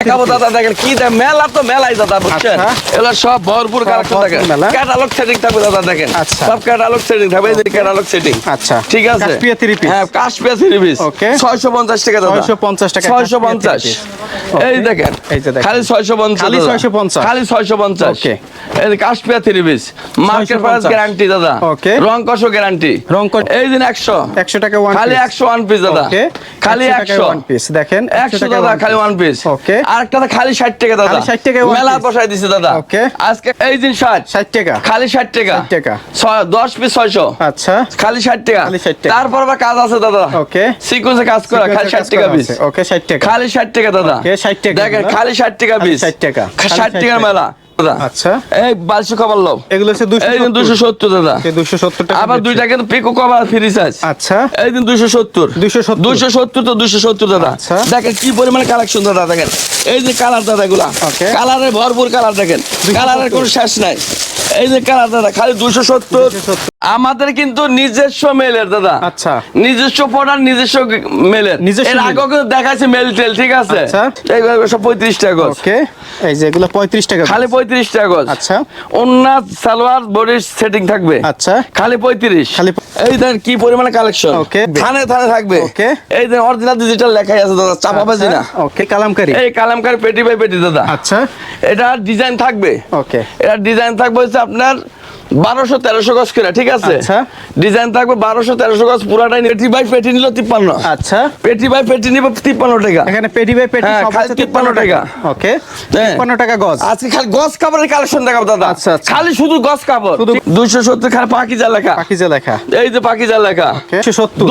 দেখাবো দাদা দেখেন কি মেলা তো মেলাই দাদা বুঝছেন আচ্ছা। এগুলো সব ভরপুর কালেকশন ক্যাটালগ সেটিং থাকবে দাদা দেখেন আচ্ছা। সব ক্যাটালগ সেটিং থাকবে এই ক্যাটালগ সেটিং আচ্ছা। ঠিক আছে কাশপিয়া। হ্যাঁ কাশপিয়া থ্রি পিস Okay। 650 টাকা দাদা 650 টাকা ছয়শো কাশপিয়া পঞ্চাশ three piece। এই দেখেন এই যে দেখেন। খালি 650 খালি দাদা। 650 খালি 650 Okay। এই Kashpia three piece market price guarantee দাদা Okay। রং কষ গ্যারান্টি রং কষ- এই দিন 100 100 টাকা খালি। 100 ওয়ান পিস দাদা। খালি 100 টাকায় 100 one piece, দেখেন 100 টাকায় দাদা খালি ওয়ান পিস Okay। আরেকটা খালি 60 টাকা দাদা। খালি 60 টাকায় মেলা বসাই দিছে দাদা। Okay। আজকে এই দিন 60 60 টাকা। খালি 60 টাকা। 60 টাকা। 10 পিস 600 আচ্ছা। খালি 60 টাকা। খালি 60 টাকা। তারপর আবার কাজ আছে দাদা। ওকে সিকোয়েন্সে কাজ করা খালি 60 টাকা পিস ওকে 60 টাকা। খালি 60 টাকা দাদা। Okay, 60 টাকা দেখেন খালি 60 টাকা পিস 60 টাকা। খালি 60 টাকার মেলা। আচ্ছা। এই বালসু খাবার লোভ। এগুলো হচ্ছে 270 এই দিন 270 দাদা। Okay, 270 টাকা আবার দিচ্ছি। দুইটা কিন্তু পিকো কভার ফ্রি সাইজ আচ্ছা। এই দিন 270 270 270 তো 270 দাদা। আচ্ছা। দেখেন কি পরিমাণে কালেকশন দাদা দেখেন। এই যে কালার দাদা এগুলা। কালারে ভরপুর কালার দেখেন। কালারের কোনো শেষ নাই। এই যে কালার দাদা খালি 270 আমাদের কিন্তু নিজস্ব মেলের দাদা। আচ্ছা। নিজস্ব প্রোডাক্ট নিজস্ব মেলের নিজস্ব এর। আগেও কিন্তু দেখাচ্ছে মেল টেল ঠিক আছে? আচ্ছা। সব 35 টাকা ওকে। এই যে এগুলো 35 টাকা খালি 35 টাকা আচ্ছা। ওন্নাত সালোয়ার বডির সেটিং থাকবে। আচ্ছা। খালি 35 খালি এই দেন কি পরিমাণে কালেকশন Okay. থানে থানে থাকবে। Okay. এই দেন অরিজিনাল ডিজিটাল লেখাই আছে দাদা। চাপাবাজি না। ওকে কালামকারী। এই কালামকার পেটি বাই পেটি দাদা। আচ্ছা। এটা ডিজাইন থাকবে। ওকে। এটা ডিজাইন থাকবে হচ্ছে আপনার বারোশো তেরোশো গজ করে ঠিক আছে? আচ্ছা। ডিজাইন থাকবে বারোশো তেরোশো গজ পুরাটাই পেটি বাই পেটি নিল তিপ্পান্ন। আচ্ছা। পেটি বাই পেটি নিবে তিপ্পান্ন টাকা। এখানে পেটি বাই পেটি 53 টাকা। ওকে হ্যাঁ। 53 টাকা গজ। আজকে খালি গজ কাপড়ের কালেকশন দেখাবো দাদা। আচ্ছা, আচ্ছা। খালি শুধু গজ কাপড় দুইশো সত্তর খালি পাকিজা লেখা। লেখা। এই যে পাকিজা লেখা।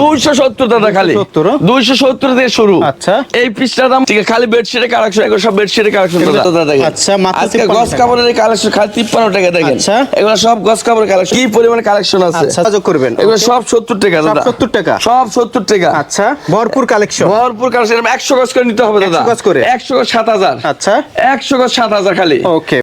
দুইশো সত্তর। দাদা খালি। 270 দুইশো সত্তর থেকে শুরু। আচ্ছা। এই পিসটার দাম ঠিক আছে, খালি বেডশিটের কালেকশন এগুলো সব বেডশিটের কালেকশন দাদা আচ্ছা, আজকে 53 গস কাপড়ের কালেকশন খালি তিপ্পান্ন টাকা দেখেন। আচ্ছা। এগুলো সব গস কালেকশন কি পরিমাণে কালেকশন আছে? আচ্ছা করবেন। এগুলো সব সত্তর টাকা দাদা। 70 টাকা। সব সত্তর টাকা। আচ্ছা ভরপুর কালেকশন ভরপুর কালেকশন একশো গজ করে নিতে হবে দাদা। 100 গজ করে? একশো গজ সাত হাজার। আচ্ছা। একশো গজ সাত হাজার খালি। ওকে